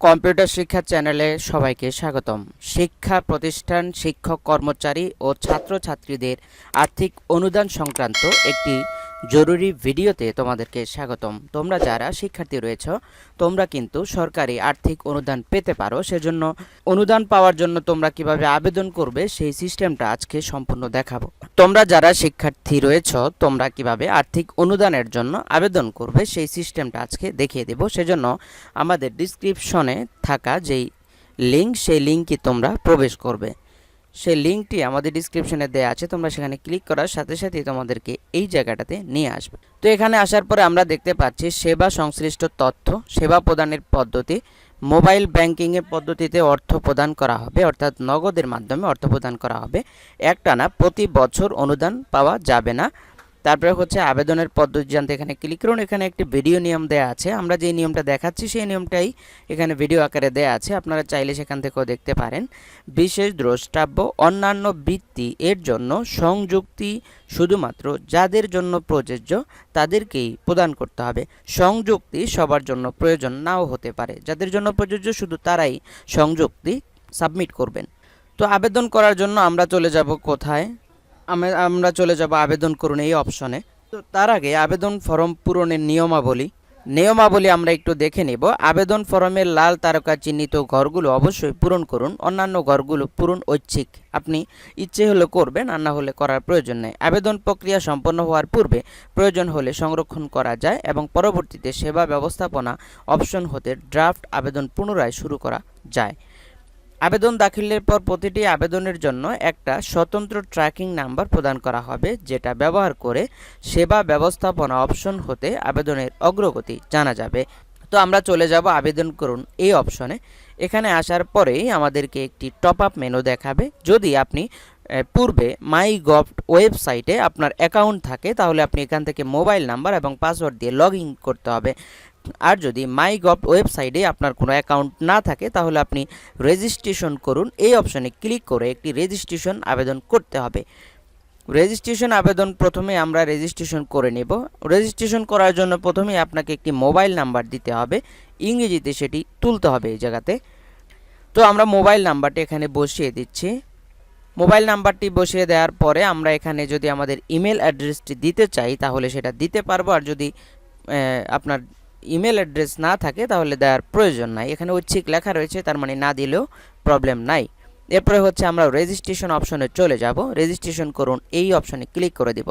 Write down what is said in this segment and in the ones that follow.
Computer শিক্ষা চ্যানেলে সবাইকে স্বাগতম। শিক্ষা প্রতিষ্ঠান, শিক্ষক কর্মচারী ও ছাত্রছাত্রীদের আর্থিক অনুদান সংক্রান্ত একটি জরুরি ভিডিওতে তোমাদেরকে স্বাগতম। তোমরা যারা শিক্ষার্থী রয়েছ, তোমরা কিন্তু সরকারি আর্থিক অনুদান পেতে পারো। সেজন্য অনুদান পাওয়ার জন্য তোমরা কীভাবে আবেদন করবে, সেই সিস্টেমটা আজকে সম্পূর্ণ দেখাবো। তোমরা যারা শিক্ষার্থী রয়েছ, তোমরা কীভাবে আর্থিক অনুদানের জন্য আবেদন করবে, সেই সিস্টেমটা আজকে দেখিয়ে দেব। সেজন্য আমাদের ডিসক্রিপশনে থাকা যেই লিঙ্ক, সেই লিঙ্কে তোমরা প্রবেশ করবে। সেই লিঙ্কটি আমাদের ডিসক্রিপশনে দেওয়া আছে, তোমরা সেখানে ক্লিক করার সাথে সাথে তোমাদেরকে এই জায়গাটাতে নিয়ে আসবে। তো এখানে আসার পরে আমরা দেখতে পাচ্ছি সেবা সংশ্লিষ্ট তথ্য, সেবা প্রদানের পদ্ধতি মোবাইল ব্যাংকিংয়ের পদ্ধতিতে অর্থ প্রদান করা হবে, অর্থাৎ নগদের মাধ্যমে অর্থ প্রদান করা হবে। একটানা প্রতি বছর অনুদান পাওয়া যাবে না। তারপরে হচ্ছে আবেদনের পদ্ধতি জানতে এখানে ক্লিক করুন। এখানে একটি ভিডিও নিয়ম দেওয়া আছে। আমরা যে নিয়মটা দেখাচ্ছি, সেই নিয়মটাই এখানে ভিডিও আকারে দেওয়া আছে। আপনারা চাইলে সেখান থেকেও দেখতে পারেন। বিশেষ দ্রষ্টাব্য, অন্যান্য বৃত্তি এর জন্য সংযুক্তি শুধুমাত্র যাদের জন্য প্রযোজ্য, তাদেরকেই প্রদান করতে হবে। সংযুক্তি সবার জন্য প্রয়োজন নাও হতে পারে। যাদের জন্য প্রযোজ্য, শুধু তারাই সংযুক্তি সাবমিট করবেন। তো আবেদন করার জন্য আমরা চলে যাব কোথায়? আমরা চলে যাব আবেদন করুন এই অপশনে তো তার আগে আবেদন ফর্ম পূরণের নিয়মাবলী। নিয়মাবলী আমরা একটু দেখে নিব। আবেদন ফর্মের লাল তারকা চিহ্নিত ঘরগুলো অবশ্যই পূরণ করুন। অন্যান্য ঘরগুলো পূরণ ঐচ্ছিক। আপনি ইচ্ছে হলে করবেন, আর না হলে করার প্রয়োজন নেই। আবেদন প্রক্রিয়া সম্পন্ন হওয়ার পূর্বে প্রয়োজন হলে সংরক্ষণ করা যায় এবং পরবর্তীতে সেবা ব্যবস্থাপনা অপশন হতে ড্রাফট আবেদন পুনরায় শুরু করা যায়। আবেদন দাখিলের পর প্রতিটি আবেদনের জন্য একটা স্বতন্ত্র ট্র্যাকিং নাম্বার প্রদান করা হবে, যেটা ব্যবহার করে সেবা ব্যবস্থাপনা অপশন হতে আবেদনের অগ্রগতি জানা যাবে। তো আমরা চলে যাব আবেদন করুন এই অপশনে। এখানে আসার পরেই আমাদেরকে একটি টপ আপ মেনু দেখাবে। যদি আপনি পূর্বে মাই গভ ওয়েবসাইটে আপনার অ্যাকাউন্ট থাকে, তাহলে আপনি এখান থেকে মোবাইল নাম্বার এবং পাসওয়ার্ড দিয়ে লগ করতে হবে। আর যদি মাই গভ ওয়েবসাইটে আপনার কোনো অ্যাকাউন্ট না থাকে, তাহলে আপনি রেজিস্ট্রেশন করুন। এই অপশনে ক্লিক করে একটি রেজিস্ট্রেশন আবেদন করতে হবে। রেজিস্ট্রেশন আবেদন প্রথমে আমরা রেজিস্ট্রেশন করে নেব। রেজিস্ট্রেশন করার জন্য প্রথমেই আপনাকে একটি মোবাইল নাম্বার দিতে হবে। ইংরেজিতে সেটি তুলতে হবে এই জায়গাতে। তো আমরা মোবাইল নাম্বারটি এখানে বসিয়ে দিচ্ছি। মোবাইল নাম্বারটি বসিয়ে দেওয়ার পরে আমরা এখানে যদি আমাদের ইমেল অ্যাড্রেসটি দিতে চাই, তাহলে সেটা দিতে পারব। আর যদি আপনার ইমেল অ্যাড্রেস না থাকে, তাহলে দেওয়ার প্রয়োজন নাই। এখানে ঐচ্ছিক লেখা রয়েছে, তার মানে না দিলেও প্রবলেম নাই। এরপরে হচ্ছে আমরা রেজিস্ট্রেশন অপশনে চলে যাব। রেজিস্ট্রেশন করুন, এই অপশনে ক্লিক করে দিব।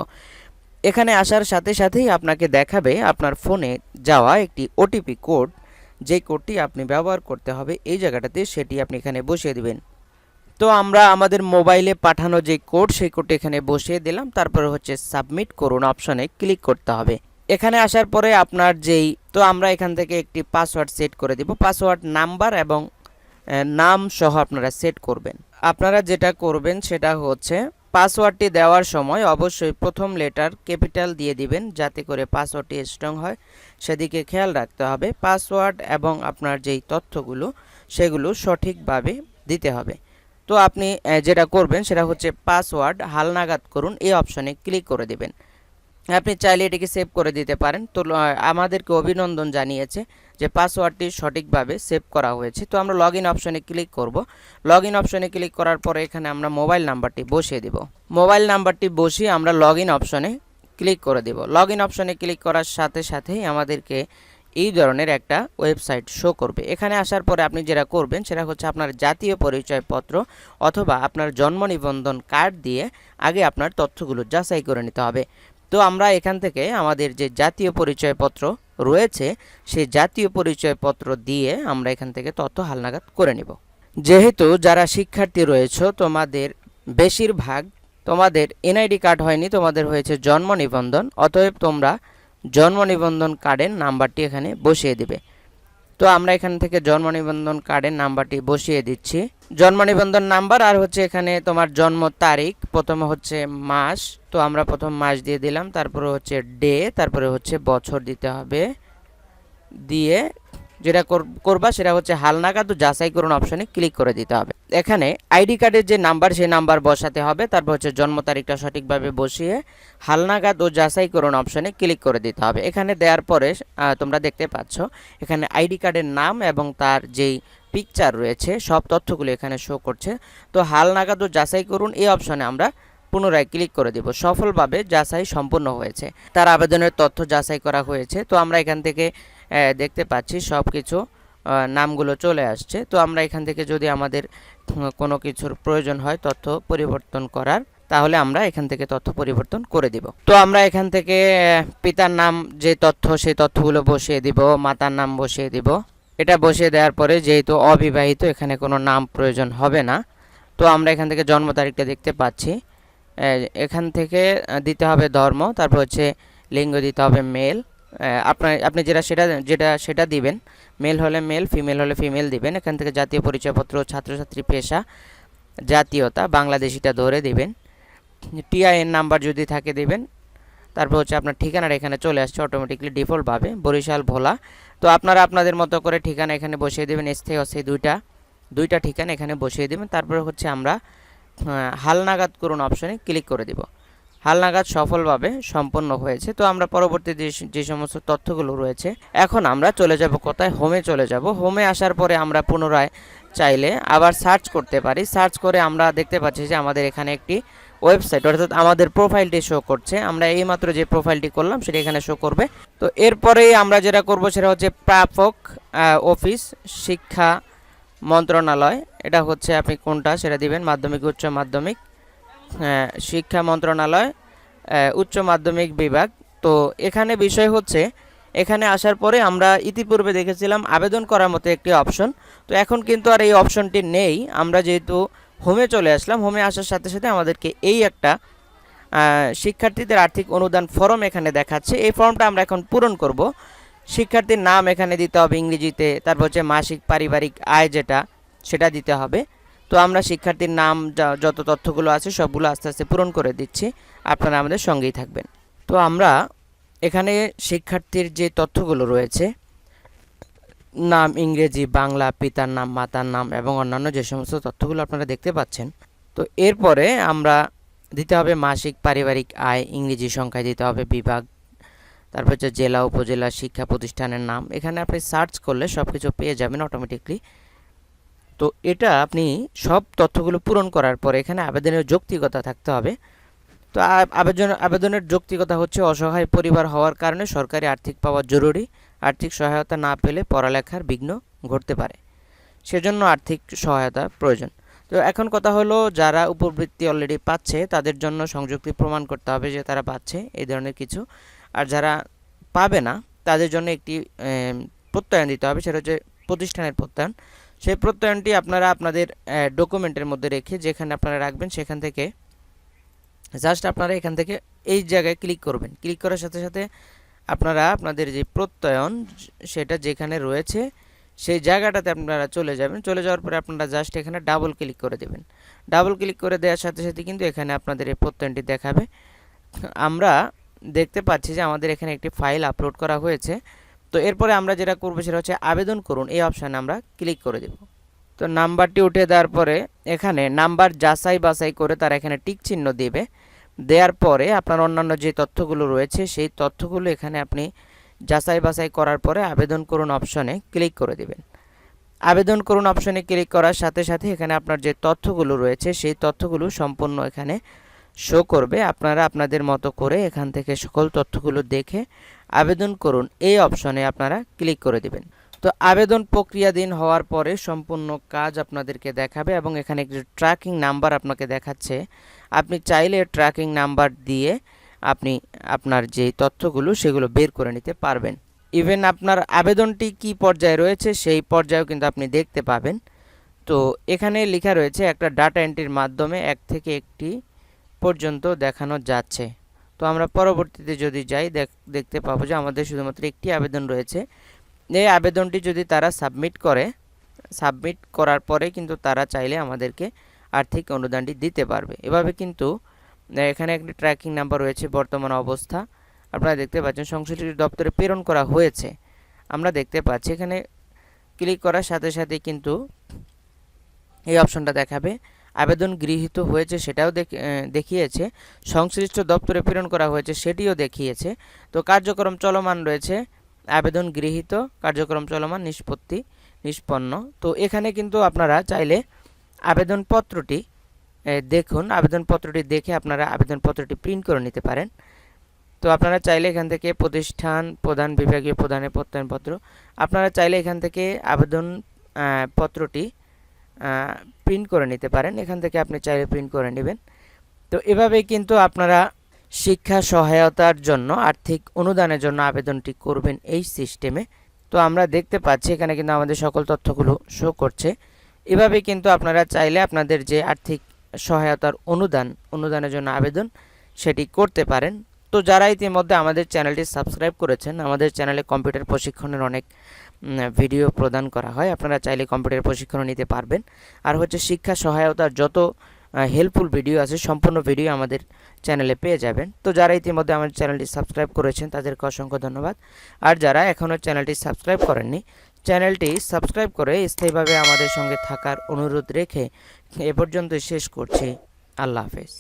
এখানে আসার সাথে সাথেই আপনাকে দেখাবে আপনার ফোনে যাওয়া একটি ওটিপি কোড যে কোডটি আপনি ব্যবহার করতে হবে, এই জায়গাটাতে সেটি আপনি এখানে বসিয়ে দিবেন। তো আমরা আমাদের মোবাইলে পাঠানো যে কোড সেই কোডটি এখানে বসিয়ে দিলাম। তারপরে হচ্ছে সাবমিট করুন অপশনে ক্লিক করতে হবে। এখানে আসার পরে আপনার যেই তো আমরা এখান থেকে একটি পাসওয়ার্ড সেট করে দিব। পাসওয়ার্ড নাম্বার এবং নাম সহ আপনারা সেট করবেন। আপনারা যেটা করবেন সেটা হচ্ছে পাসওয়ার্ডটি দেওয়ার সময় অবশ্যই প্রথম লেটার ক্যাপিটাল দিয়ে দিবেন যাতে করে পাসওয়ার্ডটি স্ট্রং হয়। সেদিকে খেয়াল রাখতে হবে। পাসওয়ার্ড এবং আপনার যেই তথ্যগুলো, সেগুলো সঠিকভাবে দিতে হবে। তো আপনি যেটা করবেন সেটা হচ্ছে পাসওয়ার্ড হালনাগাদ করুন। এই অপশনে ক্লিক করে দেবেন। আপনি চাইলে এটিকে সেভ করে দিতে পারেন। তো আমাদেরকে অভিনন্দন জানিয়েছে যে পাসওয়ার্ডটি সঠিকভাবে সেভ করা হয়েছে। তো আমরা লগ ইন অপশনে ক্লিক করব। লগ ইন অপশনে ক্লিক করার পরে এখানে আমরা মোবাইল নাম্বারটি বসিয়ে দেব। মোবাইল নাম্বারটি বসিয়ে আমরা লগ ইন অপশনে ক্লিক করে দেব। লগ ইন অপশনে ক্লিক করার সাথে সাথেই আমাদেরকে এই ধরনের একটা ওয়েবসাইট শো করবে। এখানে আসার পরে আপনি যেটা করবেন, সেটা হচ্ছে আপনার জাতীয় পরিচয়পত্র অথবা আপনার জন্ম নিবন্ধন কার্ড দিয়ে আগে আপনার তথ্যগুলো যাচাই করে নিতে হবে। তো আমরা এখান থেকে আমাদের যে জাতীয় পরিচয়পত্র রয়েছে, সেই জাতীয় পরিচয়পত্র দিয়ে আমরা এখান থেকে তথ্য হালনাগাদ করে নিব। যেহেতু যারা শিক্ষার্থী রয়েছে, তোমাদের বেশিরভাগ, তোমাদের এনআইডি কার্ড হয়নি, তোমাদের হয়েছে জন্ম নিবন্ধন, অতএব তোমরা জন্ম নিবন্ধন কার্ডের নাম্বারটি এখানে বসিয়ে দিবে। তো আমরা এখান থেকে জন্ম নিবন্ধন কার্ডের নাম্বারটি বসিয়ে দিচ্ছি। জন্ম নিবন্ধন নাম্বার আর হচ্ছে এখানে তোমার জন্ম তারিখ, প্রথমে হচ্ছে মাস, তো আমরা প্রথম মাস দিয়ে দিলাম, তারপরে হচ্ছে ডে তারপরে হচ্ছে বছর দিতে হবে। দিয়ে যেটা কর- করবা সেটা হচ্ছে হালনাগাদ ও যাচাই করুন অপশনে ক্লিক করে দিতে হবে। এখানে আইডি কার্ডের যে নাম্বার সেই নাম্বার বসাতে হবে। তারপর হচ্ছে জন্ম তারিখটা সঠিকভাবে বসিয়ে হালনাগাদ ও যাচাই করুন অপশনে ক্লিক করে দিতে হবে। এখানে দেওয়ার পরে তোমরা দেখতে পাচ্ছ, এখানে আইডি কার্ডের নাম এবং তার যেই পিকচার রয়েছে, সব তথ্যগুলো এখানে শো করছে। তো হালনাগাদ ও যাচাই করুন, এই অপশনে আমরা পুনরায় ক্লিক করে দিব। সফলভাবে যাচাই সম্পূর্ণ হয়েছে। তার আবেদনের তথ্য যাচাই করা হয়েছে। তো আমরা এখান থেকে দেখতে পাচ্ছি সব কিছু নামগুলো চলে আসছে। তো আমরা এখান থেকে যদি আমাদের কোনো কিছুর প্রয়োজন হয় তথ্য পরিবর্তন করার, তাহলে আমরা এখান থেকে তথ্য পরিবর্তন করে দিব। তো আমরা এখান থেকে পিতার নাম যে তথ্য, সেই তথ্যগুলো বসিয়ে দিব, মাতার নাম বসিয়ে দিব। এটা বসিয়ে দেওয়ার পরে যেহেতু অবিবাহিত, এখানে কোনো নাম প্রয়োজন হবে না। তো আমরা এখান থেকে জন্ম তারিখটা দেখতে পাচ্ছি। এখান থেকে দিতে হবে ধর্ম, তারপর হচ্ছে লিঙ্গ দিতে হবে মেল। আপনার, আপনি যেটা, সেটা যেটা, সেটা দিবেন। মেল হলে মেল, ফিমেল হলে ফিমেল দিবেন। এখান থেকে জাতীয় পরিচয়পত্র, ছাত্রছাত্রী পেশা, জাতীয়তা, বাংলাদেশিটা ধরে দিবেন। টিআইএন নাম্বার যদি থাকে দিবেন। তারপর হচ্ছে আপনার ঠিকানাটা এখানে চলে আসছে অটোমেটিকলি ডিফল্টভাবে বরিশাল, ভোলা। তো আপনারা আপনাদের মতো করে ঠিকানা এখানে বসিয়ে দেবেন, স্থায়ী, অস্থায়ী দুইটা দুইটা ঠিকানা এখানে বসিয়ে দেবেন। তারপরে হচ্ছে আমরা হালনাগাদ করুন অপশনে ক্লিক করে দিব। হালনাগাদ সফলভাবে সম্পন্ন হয়েছে। তো আমরা পরবর্তী যে যে সমস্ত তথ্যগুলো রয়েছে, এখন আমরা চলে যাব কোথায়? হোমে চলে যাব। হোমে আসার পরে আমরা পুনরায় চাইলে আবার সার্চ করতে পারি। সার্চ করে আমরা দেখতে পাচ্ছি যে আমাদের এখানে একটি ওয়েবসাইট অর্থাৎ আমাদের প্রোফাইলটি শো করছে। আমরা এইমাত্র যে প্রোফাইলটি করলাম, সেটা এখানে শো করবে। তো এরপরেই আমরা যেটা করব, সেটা হচ্ছে প্রাপক অফিস, শিক্ষা মন্ত্রণালয়, এটা হচ্ছে আপনি কোনটা সেটা দিবেন, মাধ্যমিক, উচ্চ মাধ্যমিক। শিক্ষা মন্ত্রণালয় উচ্চ মাধ্যমিক বিভাগ। তো এখানে বিষয় হচ্ছে, এখানে আসার পরে আমরা ইতিপূর্বে দেখেছিলাম আবেদন করার মতো একটি অপশন। তো এখন কিন্তু আর এই অপশনটি নেই। আমরা যেহেতু হোমে চলে আসলাম, হোমে আসার সাথে সাথে আমাদেরকে এই একটা শিক্ষার্থীদের আর্থিক অনুদান ফর্ম এখানে দেখাচ্ছে। এই ফর্মটা আমরা এখন পূরণ করব। শিক্ষার্থীর নাম এখানে দিতে হবে ইংরেজিতে, তারপর হচ্ছে মাসিক, পারিবারিক আয় যেটা, সেটা দিতে হবে। তো আমরা শিক্ষার্থীর নাম যত তথ্যগুলো আছে সবগুলো আস্তে আস্তে পূরণ করে দিচ্ছি। আপনারা আমাদের সঙ্গেই থাকবেন। তো আমরা এখানে শিক্ষার্থীর যে তথ্যগুলো রয়েছে, নাম ইংরেজি, বাংলা, পিতার নাম, মাতার নাম এবং অন্যান্য যে সমস্ত তথ্যগুলো আপনারা দেখতে পাচ্ছেন, তো এরপরে আমরা দিতে হবে মাসিক, পারিবারিক আয়, ইংরেজি সংখ্যায় দিতে হবে বিভাগ তারপর হচ্ছে জেলা, উপজেলা শিক্ষা প্রতিষ্ঠানের নাম। এখানে আপনি সার্চ করলে সব কিছু পেয়ে যাবেন অটোমেটিকলি তো এটা আপনি সব তথ্যগুলো পূরণ করার পরে এখানে আবেদনের যৌক্তিকতা থাকতে হবে। তো আবেদন, আবেদনের যৌক্তিকতা হচ্ছে অসহায় পরিবার হওয়ার কারণে সরকারি আর্থিক পাওয়া জরুরি। আর্থিক সহায়তা না পেলে পড়ালেখার বিঘ্ন ঘটতে পারে। সেজন্য আর্থিক সহায়তা প্রয়োজন। তো এখন কথা হলো, যারা উপবৃত্তি অলরেডি পাচ্ছে, তাদের জন্য সংযুক্তি প্রমাণ করতে হবে যে তারা পাচ্ছে, এই ধরনের কিছু। আর যারা পাবে না, তাদের জন্য একটি প্রত্যয়ন দিতে হবে, সেটা হচ্ছে প্রতিষ্ঠানের প্রত্যয়ন। সেই প্রত্যয়নটি আপনারা আপনাদের ডকুমেন্টের মধ্যে রেখে যেখানে আপনারা রাখবেন সেখান থেকে জাস্ট আপনারা এখান থেকে এই জায়গায় ক্লিক করবেন। ক্লিক করার সাথে সাথে আপনারা আপনাদের যে প্রত্যয়ন, সেটা যেখানে রয়েছে, সেই জায়গাটাতে আপনারা চলে যাবেন। চলে যাওয়ার পরে আপনারা জাস্ট এখানে ডাবল ক্লিক করে দেবেন। ডাবল ক্লিক করে দেওয়ার সাথে সাথে কিন্তু এখানে আপনাদের এই প্রত্যয়নটি দেখাবে। আমরা দেখতে পাচ্ছি যে আমাদের এখানে একটি ফাইল আপলোড করা হয়েছে। তো এরপরে আমরা যেটা করব সেটা হচ্ছে আবেদন করুন। এই অপশানে আমরা ক্লিক করে দেব। তো নাম্বারটি উঠে দেওয়ার পরে এখানে নাম্বার যাচাই বাছাই করে তারা এখানে টিক চিহ্ন দেবে। দেওয়ার পরে আপনার অন্যান্য যে তথ্যগুলো রয়েছে, সেই তথ্যগুলো এখানে আপনি যাচাই বাছাই করার পরে আবেদন করুন অপশনে ক্লিক করে দেবেন। আবেদন করুন অপশনে ক্লিক করার সাথে সাথে এখানে আপনার যে তথ্যগুলো রয়েছে, সেই তথ্যগুলো সম্পূর্ণ এখানে শো করবে, আপনারা আপনাদের মতো করে এখান থেকে সকল তথ্যগুলো দেখে আবেদন করুন। এই অপশনে আপনারা ক্লিক করে দিবেন। তো আবেদন প্রক্রিয়াধীন হওয়ার পরে সম্পূর্ণ কাজ আপনাদেরকে দেখাবে এবং এখানে একটি ট্র্যাকিং নাম্বার আপনাকে দেখাচ্ছে। আপনি চাইলে ট্র্যাকিং নাম্বার দিয়ে আপনি আপনার যে তথ্যগুলো সেগুলো বের করে নিতে পারবেন। ইভেন আপনার আবেদনটি কি পর্যায়ে রয়েছে সেই পর্যায়েও কিন্তু আপনি দেখতে পাবেন। তো এখানে লেখা রয়েছে একটা ডাটা এন্ট্রির মাধ্যমে এক থেকে একটি পর্যন্ত দেখানো যাচ্ছে। তো আমরা পরবর্তীতে যদি যাই, দেখ- দেখতে পাবো যে আমাদের শুধুমাত্র একটি আবেদন রয়েছে। এই আবেদনটি যদি তারা সাবমিট করে, সাবমিট করার পরে কিন্তু তারা চাইলে আমাদেরকে আর্থিক অনুদানটি দিতে পারবে। এভাবে কিন্তু এখানে একটি ট্র্যাকিং নাম্বার রয়েছে বর্তমান অবস্থা। আপনারা দেখতে পাচ্ছেন সংশ্লিষ্ট দপ্তরে প্রেরণ করা হয়েছে। আমরা দেখতে পাচ্ছি, এখানে ক্লিক করার সাথে সাথে কিন্তু এই অপশনটা দেখাবে। আবেদন গৃহীত হয়েছে সেটাও দেখিয়েছে। সংশ্লিষ্ট দপ্তরে প্রেরণ করা হয়েছে সেটিও দেখিয়েছে। তো কার্যক্রম চলমান রয়েছে। আবেদন গৃহীত, কার্যক্রম চলমান, নিষ্পত্তি, নিষ্পন্ন। তো এখানে কিন্তু আপনারা চাইলে আবেদনপত্রটি দেখুন। আবেদনপত্রটি দেখে আপনারা আবেদনপত্রটি প্রিন্ট করে নিতে পারেন। তো আপনারা চাইলে এখান থেকে প্রতিষ্ঠান, প্রধান, বিভাগীয় প্রধানের প্রত্যয়নপত্র, আপনারা চাইলে এখান থেকে আবেদন পত্রটি প্রিন্ট করে নিতে পারেন। এখান থেকে আপনি চাইলে প্রিন্ট করে নেবেন। তো এভাবেই কিন্তু আপনারা শিক্ষা সহায়তার জন্য, আর্থিক অনুদানের জন্য আবেদনটি করবেন এই সিস্টেমে তো আমরা দেখতে পাচ্ছি, এখানে কিন্তু আমাদের সকল তথ্যগুলো শো করছে। এভাবে কিন্তু আপনারা চাইলে আপনাদের যে আর্থিক সহায়তার অনুদান, অনুদানের জন্য আবেদন, সেটি করতে পারেন। তো যারা ইতিমধ্যে আমাদের চ্যানেলটি সাবস্ক্রাইব করেছেন, আমাদের চ্যানেলে কম্পিউটার প্রশিক্ষণের অনেক ভিডিও প্রদান করা হয়। আপনারা চাইলে কম্পিউটার প্রশিক্ষণ নিতে পারবেন। আর হচ্ছে শিক্ষা সহায়তার যত হেল্পফুল ভিডিও আছে, সম্পূর্ণ ভিডিও আমাদের চ্যানেলে পেয়ে যাবেন। তো যারা ইতিমধ্যে আমাদের চ্যানেলটি সাবস্ক্রাইব করেছেন, তাদেরকে অসংখ্য ধন্যবাদ। আর যারা এখনও চ্যানেলটি সাবস্ক্রাইব করেননি চ্যানেলটি সাবস্ক্রাইব করে স্থায়ীভাবে আমাদের সঙ্গে থাকার অনুরোধ রেখে এ পর্যন্ত শেষ করছি। আল্লাহ হাফেজ।